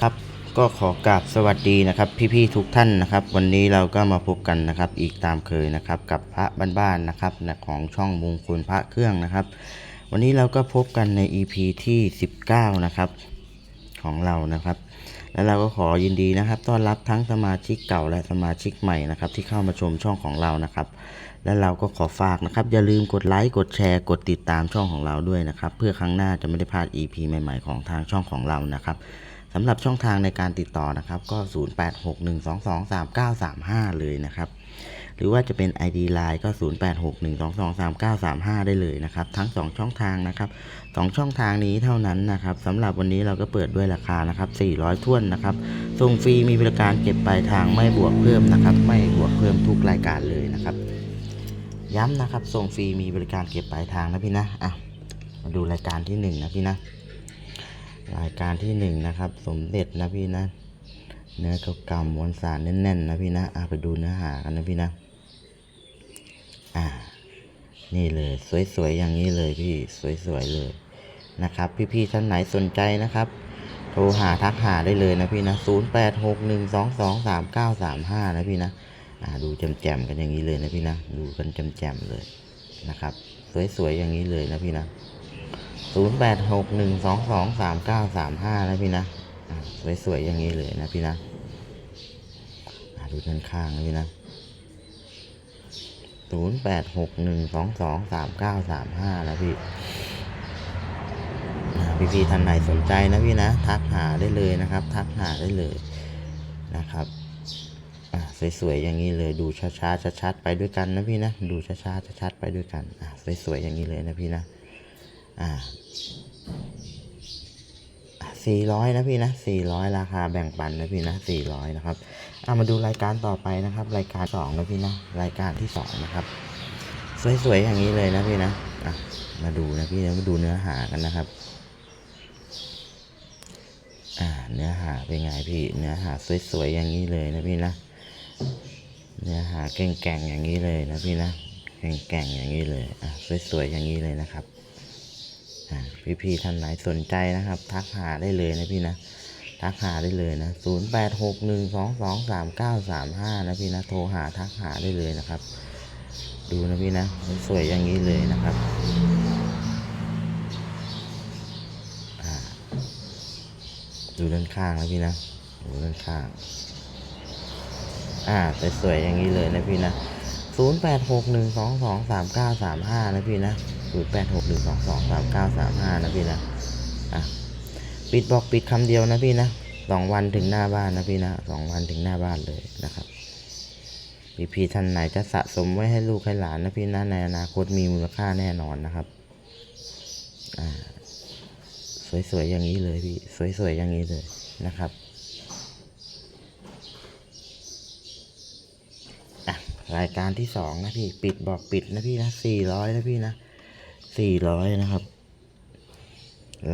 ครับก็ขอกราบสวัสดีนะครับ พี่ๆทุกท่านนะครับ วันนี้เราก็มาพบกันนะครับ อีกตามเคยนะครับ กับพระบ้านๆนะครับของช่องมงคลพระเครื่องนะครับ วันนี้เราก็พบกันใน EP ที่ 19 นะครับ ของเรานะครับ แล้วเราก็ขอยินดีนะครับ ต้อนรับทั้งสมาชิกเก่าและสมาชิกใหม่นะครับ ที่เข้ามาชมช่องของเรานะครับ และเราก็ขอฝากนะครับ อย่าลืมกดไลค์กดแชร์กดติดตามช่องของเราด้วยนะครับ เพื่อครั้งหน้าจะไม่ได้พลาด EP ใหม่ ๆ ของทางช่องของเรานะครับ สำหรับช่องทางในการติดต่อนะครับก็ 0861223935 เลยนะครับ หรือว่าจะเป็น ID Line ก็ 0861223935 ได้เลยนะครับ ทั้ง 2 ช่องทางนะครับ 2 ช่องทางนี้เท่านั้นนะครับสำหรับวันนี้เราก็เปิดด้วยราคานะครับ 400ท้วนนะครับส่งฟรีมีบริการเก็บปลายทางไม่บวกเพิ่มนะครับ ไม่บวกเพิ่มทุกรายการเลยนะครับ ย้ำนะครับส่งฟรีมีบริการเก็บปลายทางนะพี่นะอะมาดูรายการที่หนึ่งนะพี่นะ รายการที่หนึ่งนะครับ สมเด็จนะพี่นะ เนื้อเก่าๆมวลสารแน่นๆนะพี่นะอะไปดูเนื้อหากันนะพี่นะ อ่า นี่เลย สวยๆอย่างนี้เลยพี่สวยๆเลยนะครับ พี่ๆท่านไหนสนใจนะครับ โทรหาทักหาได้เลยนะพี่นะ0 8 6 1 2 2 3 9 3 5นะพี่นะอ่าดูแจ่มๆกันอย่างนี้เลยนะพี่นะ ดูกันแจ่มๆเลยนะครับ สวยๆอย่างนี้เลยนะพี่นะ 0 8 6 1 2 2 3 9 3 5นะพี่นะสวยๆอย่างนี้เลยนะพี่นะดูด้านข้างนะพี่นะศูนย์แปดหกหนึ่งสองสองสามเก้าสามห้านะพี่พี่พี่ๆท่านไหนสนใจนะพี่นะ ทักหาได้เลยนะครับ ทักหาได้เลยนะครับสวยๆอย่างนี้เลยดูช้าๆชัดๆไปด้วยกันนะพี่นะ ดูช้าๆชัดๆไปด้วยกันสวยๆอย่างนี้เลยนะพี่นะ อ่าสี่ร้อยนะพี่นะสี่ร้อยราคาแบ่งปันนะพี่นะสี่ร้อยนะครับเอามาดูรายการต่อไปนะครับ รายการสองนะพี่นะรายการที่สองนะครับ สวยๆอย่างนี้เลยนะพี่นะอะมาดูนะพี่นะมาดูเนื้อหากันนะครับ อ่าเนื้อหาเป็นไงพี่ เนื้อหาสวยๆอย่างนี้เลยนะพี่นะเนื้อหาแก่งๆอย่างนี้เลยนะพี่นะแก่งๆอย่างนี้เลยอะสวยๆอย่างนี้เลยนะครับ พี่ๆท่านไหนสนใจนะครับ ทักหาได้เลยนะพี่นะ ทักหาได้เลยนะ0 8 6 1 2 2 3 9 3 5นะพี่นะโทรหาทักหาได้เลยนะครับ ดูนะพี่นะสวยอย่างนี้เลยนะครับดูด้านข้างนะพี่นะดูด้านข้างอ่าสวยอย่างนี้เลยนะพี่นะ0 8 6 1 2 2 3 9 3 5นะพี่นะ 0 8 6 1 2 2 3 9 3 5นะพี่นะอะปิดบอกปิดคำเดียวนะพี่นะสองวันถึงหน้าบ้านนะพี่นะสองวันถึงหน้าบ้านเลยนะครับพี่พี่ท่านไหนจะสะสมไว้ให้ลูกให้หลานนะพี่นะในอนาคตมีมูลค่าแน่นอนนะครับอ่าสวยๆอย่างนี้เลยพี่สวยๆอย่างนี้เลยนะครับรายการที่สองนะพี่ ปิดบอกปิดนะพี่นะสี่ร้อยนะพี่นะ สี่ร้อยนะครับ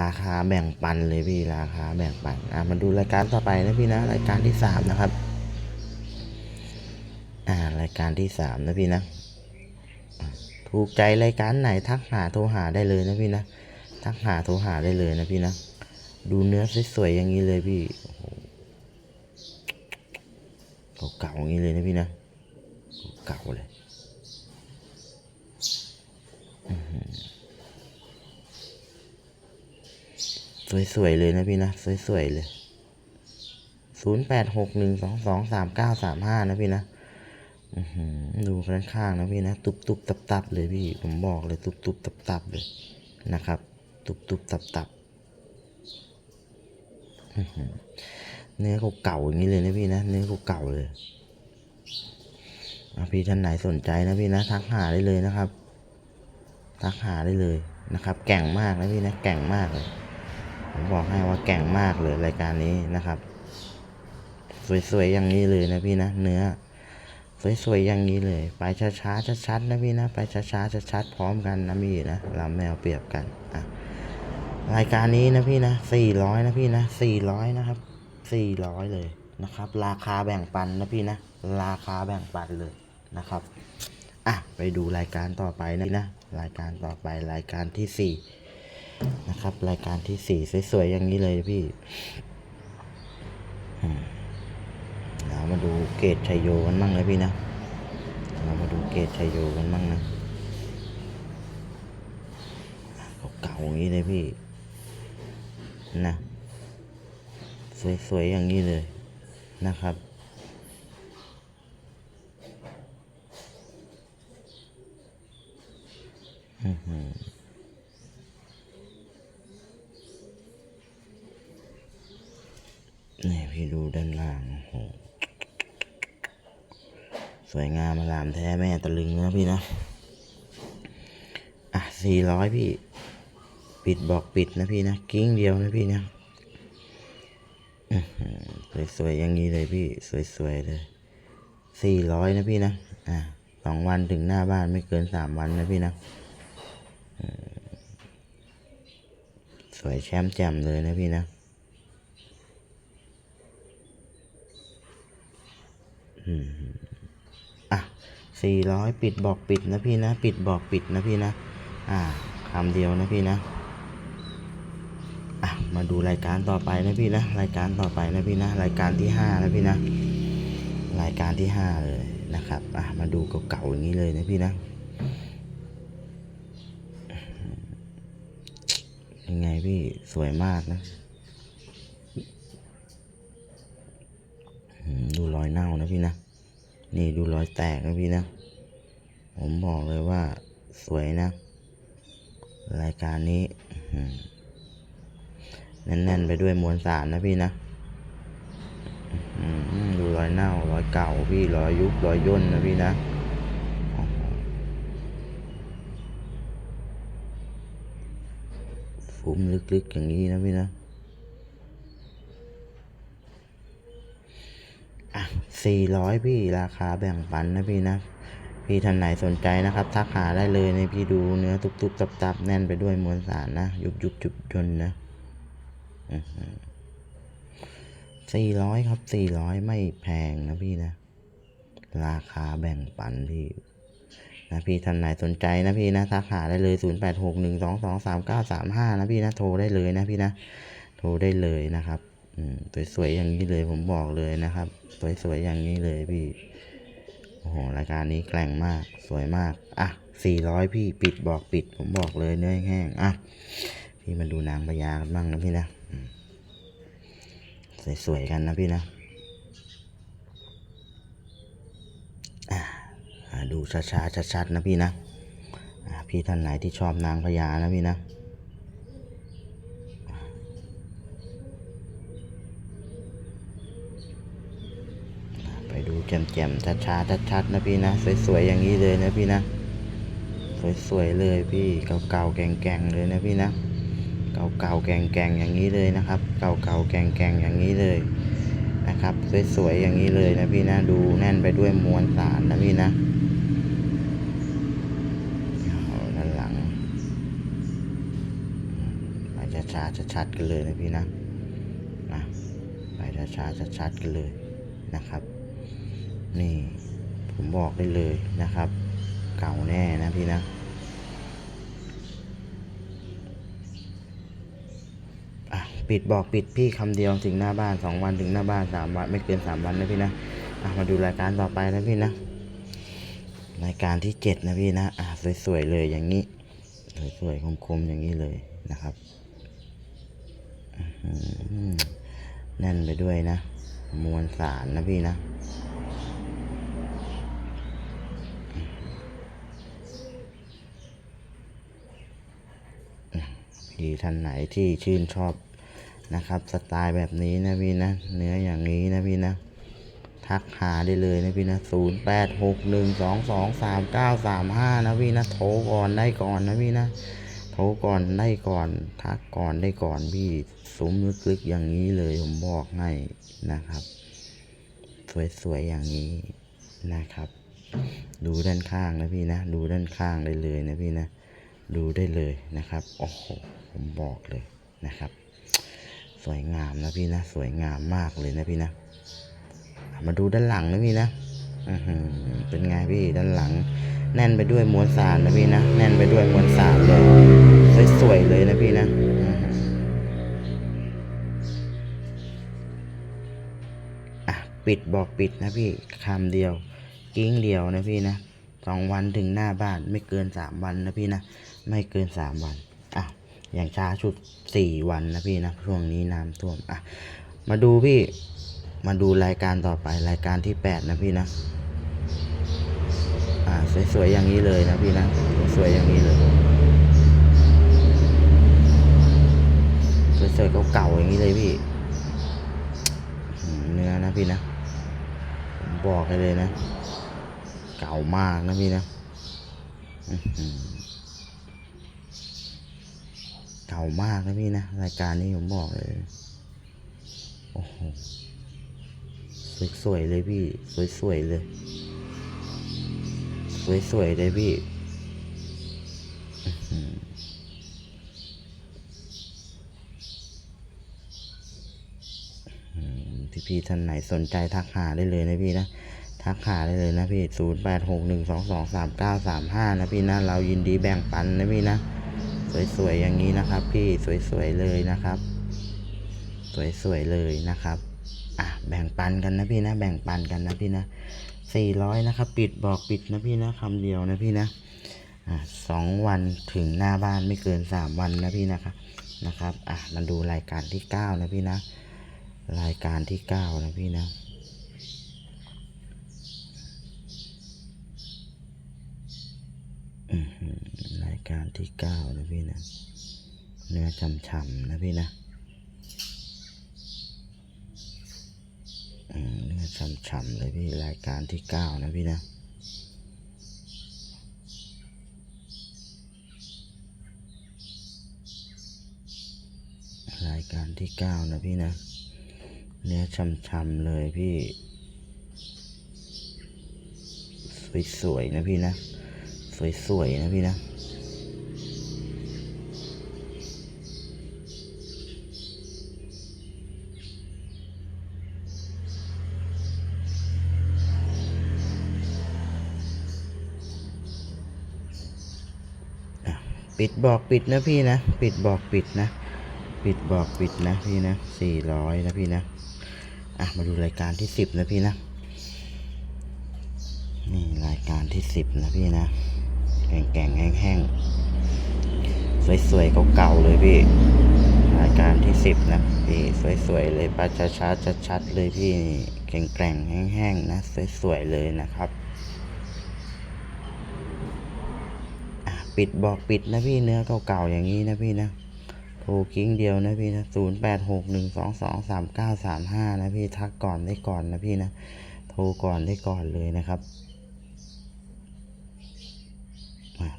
ราคาแบ่งปันเลยพี่ราคาแบ่งปัน อะมาดูรายการต่อไปนะพี่นะ รายการที่สามนะครับ อ่ารายการที่สามนะพี่นะอะถูกใจรายการไหนทักหาโทรหาได้เลยนะพี่นะ ทักหาโทรหาได้เลยนะพี่นะ ดูเนื้อสวยๆอย่างนี้เลยพี่โอ้โหเก่าๆอย่างนี้เลยนะพี่นะ เก่าเลย สวยๆเลยนะพี่นะ สวยๆเลยศูนย์แปดหกหนึ่งสองสองสามเก้าสามห้านะพี่นะดูข้างๆนะพี่นะ ตุบตุบตับตับๆเลยพี่ ผมบอกเลย ตุบตุบตับตับๆเลยนะครับ ตุบตุบตับตับๆอื้อเนื้อเก่าๆอย่างนี้เลยนะพี่นะ เนื้อเก่าๆเลยอะพี่ท่านไหนสนใจนะพี่นะ ทักหาได้เลยนะครับ ทักหาได้เลยนะครับ แก่งมากนะพี่นะแก่งมากเลยผมบอกให้ว่าแก่งมากเลยรายการนี้นะครับ สวยๆอย่างนี้เลยนะพี่นะ เนื้อ สวยๆอย่างนี้เลย ไปช้าๆชัดๆนะพี่นะ ไปช้าๆชัดๆพร้อมกันนะพี่นะเราไม่เอาเปรียบกันอะรายการนี้นะพี่นะสี่ร้อยนะพี่นะสี่ร้อยนะครับสี่ร้อยเลยนะครับ ราคาแบ่งปันนะพี่นะ ราคาแบ่งปันเลยนะครับ อะ ไปดูรายการต่อไปนะพี่นะ รายการต่อไปรายการที่สี่นะครับ รายการที่สี่สวยๆอย่างนี้เลยพี่มาดูเกตชัยโยกันมั่งนะพี่นะเรามาดูเกตชัยโยกันมั่งนะเก่าๆอย่างนี้เลยพี่นะสวยๆอย่างนี้เลยนะครับ อื้อหือ นี่พี่ดูด้านล่างโอ้โหสวยงามอลามแท้แม่ตะลึงนะพี่นะ อะสี่ร้อยพี่ ปิดบอกปิดนะพี่นะ กิ้งเดียวนะพี่นะอื้ออสวยๆอย่างนี้เลยพี่ สวยๆเลยสี่ร้อยนะพี่นะ อะสองวันถึงหน้าบ้านไม่เกินสามวันนะพี่นะอืมส วยแชมป์แจ่มเลยนะพี่นะอืมอะสี่ร้อยปิดบอกปิดนะพี่นะ ปิดบอกปิดนะพี่นะ อ่าคำเดียวนะพี่นะอะมาดูรายการต่อไปนะพี่นะ รายการต่อไปนะพี่นะ รายการที่ห้านะพี่นะ รายการที่ห้าเลยนะครับ อะมาดูเก่าๆอย่างนี้เลยนะพี่นะ ไงพี่สวยมากนะ ดูรอยเน่านะพี่นะ นี่ดูรอยแตกนะพี่นะ ผมบอกเลยว่าสวยนะ รายการนี้แน่นๆไปด้วยมวลสารนะพี่นะดูรอยเน่ารอยเก่าพี่รอยยุบรอยย่นนะพี่นะโอ้โห ฟุ้มลึกๆอย่างนี้นะพี่นะอะสี่ร้อยพี่ราคาแบ่งปันนะพี่นะพี่ท่านไหนสนใจนะครับ ทักหาได้เลยในพี่ดูเนื้อตุบๆตับๆ แน่นไปด้วยมวลสารนะ ยุบยุบจุบยนนะสี่ร้อยครับสี่ร้อยไม่แพงนะพี่นะ ราคาแบ่งปันพี่ นะพี่ท่านไหนสนใจนะพี่นะทักหาได้เลยศูนย์แปดหกหนึ่งสองสองสามเก้าสามห้านะพี่นะโทรได้เลยนะพี่นะโทรได้เลยนะครับอืมสวยๆอย่างนี้เลยผมบอกเลยนะครับ สวยๆอย่างนี้เลยพี่โอ้โหรายการนี้แกร่งมากสวยมากอะสี่ร้อยพี่ปิดบอกปิด ผมบอกเลยเนื้อแห้งๆอะพี่มาดูนางพญากันบ้างนะพี่นะสวยๆกันนะพี่นะอะ ดูช้าๆชัดๆนะพี่นะพี่ท่านไหนที่ชอบนางพญานะพี่นะไปดูแจ่มๆช้าๆชัดๆนะพี่นะ สวยๆอย่างนี้เลยนะพี่นะ สวยๆเลยพี่เก่าๆแก่งๆเลยนะพี่นะเก่าๆแก่งๆอย่างนี้เลยนะครับ เก่าๆแก่งๆอย่างนี้เลยนะครับ สวยๆอย่างนี้เลยนะพี่นะ ดูแน่นไปด้วยมวลสารนะพี่นะเอาด้านหลังไป ช้าๆชัดๆกันเลยนะพี่นะนะไปช้าๆชัดๆกันเลยนะครับ นี่ผมบอกได้เลยนะครับ เก่าแน่นะพี่นะปิดบอกปิดพี่คำเดียวถึงหน้าบ้านสองวันถึงหน้าบ้านสามวันไม่เกินสามวันนะพี่นะมาดูรายการต่อไปนะพี่นะรายการที่เจ็ดนะพี่นะอะสวยๆเลยอย่างนี้ สวยๆคมๆอย่างนี้เลยนะครับ แน่นไปด้วยนะ มวลสารนะพี่นะพี่ท่านไหนที่ชื่นชอบนะครับ สไตล์แบบนี้นะพี่นะ เนื้ออย่างนี้นะพี่นะทักหาได้เลยนะพี่นะศูนย์แปดหกหนึ่งสองสองสามเก้าสามห้านะพี่นะ โทรก่อนได้ก่อนนะพี่นะ โทรก่อนได้ก่อนทักก่อนได้ก่อนพี่สมลึกๆอย่างนี้เลยผมบอกให้นะครับ สวยๆอย่างนี้นะครับ ดูด้านข้างนะพี่นะ ดูด้านข้างได้เลยนะพี่นะ ดูได้เลยนะครับโอ้โหผมบอกเลยนะครับ สวยงามนะพี่นะ สวยงามมากเลยนะพี่นะ มาดูด้านหลังนะพี่นะอือหือเป็นไงพี่ด้านหลัง แน่นไปด้วยมวลสารนะพี่นะ แน่นไปด้วยมวลสารเลย สวยๆเลยนะพี่นะอะปิดบอกปิดนะพี่คำเดียว กิ้งเดียวนะพี่นะสองวันถึงหน้าบ้านไม่เกินสามวันนะพี่นะ ไม่เกินสามวันอะอย่างช้าชุดสี่วันนะพี่นะช่วงนี้น้ำท่วมอะมาดูพี่มาดูรายการต่อไปรายการที่แปดนะพี่นะ อ่าสวยๆอย่างนี้เลยนะพี่นะสวยๆอย่างนี้เลยสวยๆเก่าๆอย่างนี้เลยพี่เนื้อนะพี่นะผมบอกเลยนะ เก่ามากนะพี่นะเก่ามากนะพี่นะรายการนี้ผมบอกเลยโอ้โหสวยๆเลยพี่ สวยๆเลย สวยๆเลยพี่อื้อหืออืมพี่ท่านไหนสนใจทักหาได้เลยนะพี่นะ ทักหาได้เลยนะพี่ศูนย์แปดหกหนึ่งสองสองสามเก้าสามห้านะพี่นะ เรายินดีแบ่งปันนะพี่นะ สวยๆอย่างนี้นะครับ พี่สวยๆเลยนะครับ สวยๆเลยนะครับ อะแบ่งปันกันนะพี่นะ แบ่งปันกันนะพี่นะ สี่ร้อยนะครับ ปิดบอกปิดนะพี่นะคำเดียวนะพี่นะอะสองวันถึงหน้าบ้านไม่เกินสามวันนะพี่นะครับนะครับอะมาดูรายการที่เก้านะพี่นะ รายการที่เก้านะพี่นะรายการที่เก้านะพี่นะ เนื้อช่ำๆนะพี่นะอืม เนื้อช่ำๆเลยพี่รายการที่เก้านะพี่นะรายการที่เก้านะพี่นะ เนื้อช่ำๆเลยพี่ สวยๆนะพี่นะ สวยๆนะพี่นะ ปิดบอกปิดนะพี่นะ ปิดบอกปิดนะ ปิดบอกปิดนะพี่นะสี่ร้อยนะพี่นะ อะมาดูรายการที่สิบนะพี่นะ นี่รายการที่สิบนะพี่นะ แก่งๆแห้งๆสวยๆเก่าๆเลยพี่ รายการที่สิบนะพี่สวยๆเลยปลาช้าๆชัดๆเลยพี่แกร่งๆแห้งๆนะ สวยๆเลยนะครับอะ ปิดบอกปิดนะพี่เนื้อเก่าๆอย่างนี้นะพี่นะโทรกิ้งเดียวนะพี่นะศูนย์แปดหกหนึ่งสองสองสามเก้าสามห้านะพี่ทักก่อนได้ก่อนนะพี่นะ โทรก่อนได้ก่อนเลยนะครับ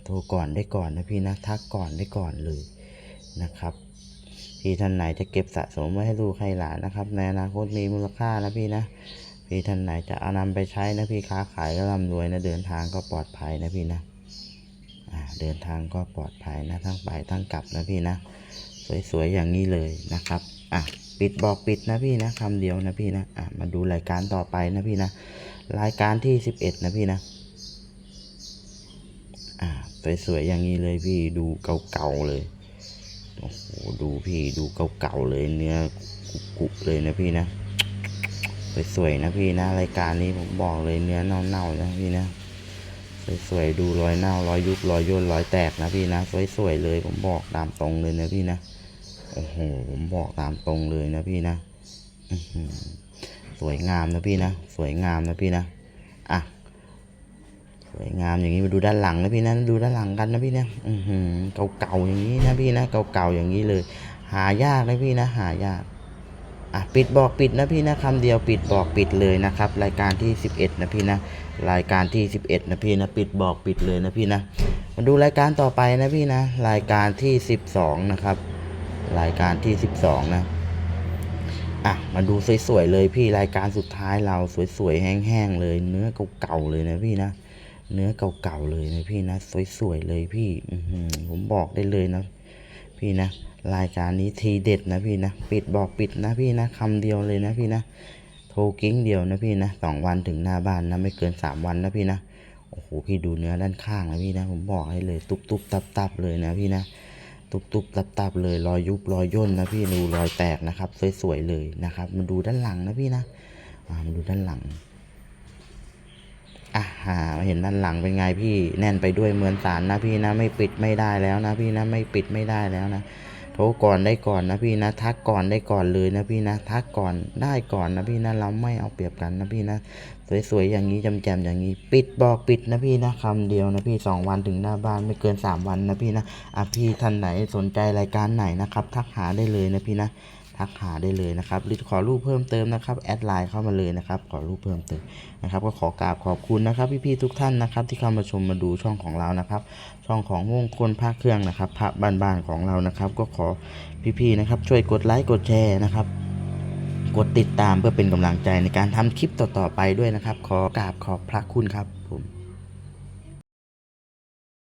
โทรก่อนได้ก่อนนะพี่นะทักก่อนได้ก่อนเลยนะครับพี่ท่านไหนจะเก็บสะสมไว้ให้ลูกให้หลานนะครับ ในอนาคตมีมูลค่านะพี่นะพี่ท่านไหนจะเอานำไปใช้นะพี่ค้าขายก็ร่ำรวยนะเดินทางก็ปลอดภัยนะพี่นะ เดินทางก็ปลอดภัยนะทั้งไปทั้งกลับนะพี่นะ สวยๆอย่างนี้เลยนะครับอะปิดบอกปิดนะพี่นะคำเดียวนะพี่นะอะมาดูรายการต่อไปนะพี่นะ รายการที่สิบเอ็ดนะพี่นะอ่าสวยๆอย่างนี้เลยพี่ดูเก่าๆเลยโอ้โหดูพี่ดูเก่าๆเลยเนื้อกุๆเลยนะพี่นะสวยๆนะพี่นะ รายการนี้ผมบอกเลยเนื้อเน่าๆนะพี่นะ สวยๆดูรอยเน่ารอยยุบรอยย่นรอยแตกนะพี่นะสวยๆเลยผมบอกตามตรงเลยนะพี่นะโอ้โหผมบอกตามตรงเลยนะพี่นะสวยงามนะพี่นะสวยงามนะพี่นะอะสวยงามอย่างนี้มาดูด้านหลังนะพี่นะดูด้านหลังกันนะพี่นะอือหือเก่าๆอย่างนี้นะพี่นะเก่าๆอย่างนี้เลย หายากนะพี่นะ หายากอะปิดบอกปิดนะพี่นะคำเดียวปิดบอกปิดเลยนะครับ รายการที่ 11 นะพี่นะ รายการที่ 11 นะพี่นะปิดบอกปิดเลยนะพี่นะ มาดูรายการต่อไปนะพี่นะ รายการที่ 12 นะครับ รายการที่ 12 นะอะมาดูสวยๆเลยพี่รายการสุดท้ายเราสวยๆแห้งๆเลย เนื้อเก่าๆเลยนะพี่นะ เนื้อเก่าๆเลยนะพี่นะสวยๆเลยพี่ผมบอกได้เลยนะ พี่นะ รายการนี้ทีเด็ดนะพี่นะ ปิดบอกปิดนะพี่นะคำเดียวเลยนะพี่นะ โทรกิ้งเดียวนะพี่นะสองวันถึงหน้าบ้านนะไม่เกินสามวันนะพี่นะโอ้โหพี่ดูเนื้อด้านข้างนะพี่นะผมบอกให้เลยตุบตุบตับตับเลยนะพี่นะตุบตุบตับตับเลยรอยยุบรอยย่นนะพี่ดูรอยแตกนะครับสวยๆเลยนะครับมาดูด้านหลังนะพี่นะอ่ามาดูด้านหลังอะหาเห็นด้านหลังเป็นไงพี่แน่นไปด้วยเหมวลสารนะพี่นะไม่ปิดไม่ได้แล้วนะพี่นะไม่ปิดไม่ได้แล้วนะ โทรก่อนได้ก่อนนะพี่นะ ทักก่อนได้ก่อนเลยนะพี่นะ ทักก่อนได้ก่อนนะพี่นะเราไม่เอาเปรียบกันนะพี่นะ สวยๆอย่างนี้จำๆอย่างนี้ ปิดบอกปิดนะพี่นะคำเดียวนะพี่สองวันถึงหน้าบ้านไม่เกินสามวันนะพี่นะอะพี่ท่านไหนสนใจรายการไหนนะครับ ทักหาได้เลยนะพี่นะ ทักหาได้เลยนะครับหรือขอรูปเพิ่มเติมนะครับแอดไลน์เข้ามาเลยนะครับ ขอรูปเพิ่มเติมนะครับ ก็ขอกราบขอบคุณนะครับพี่ๆทุกท่านนะครับ ที่เข้ามาชมมาดูช่องของเรานะครับ ช่องของมงคลภาคเครื่องนะครับพระบ้านๆของเรานะครับ ก็ขอพี่ๆนะครับ ช่วยกดไลค์กดแชร์นะครับกดติดตามเพื่อเป็นกำลังใจในการทำคลิปต่อๆไปด้วยนะครับ ขอกราบขอบพระคุณครับ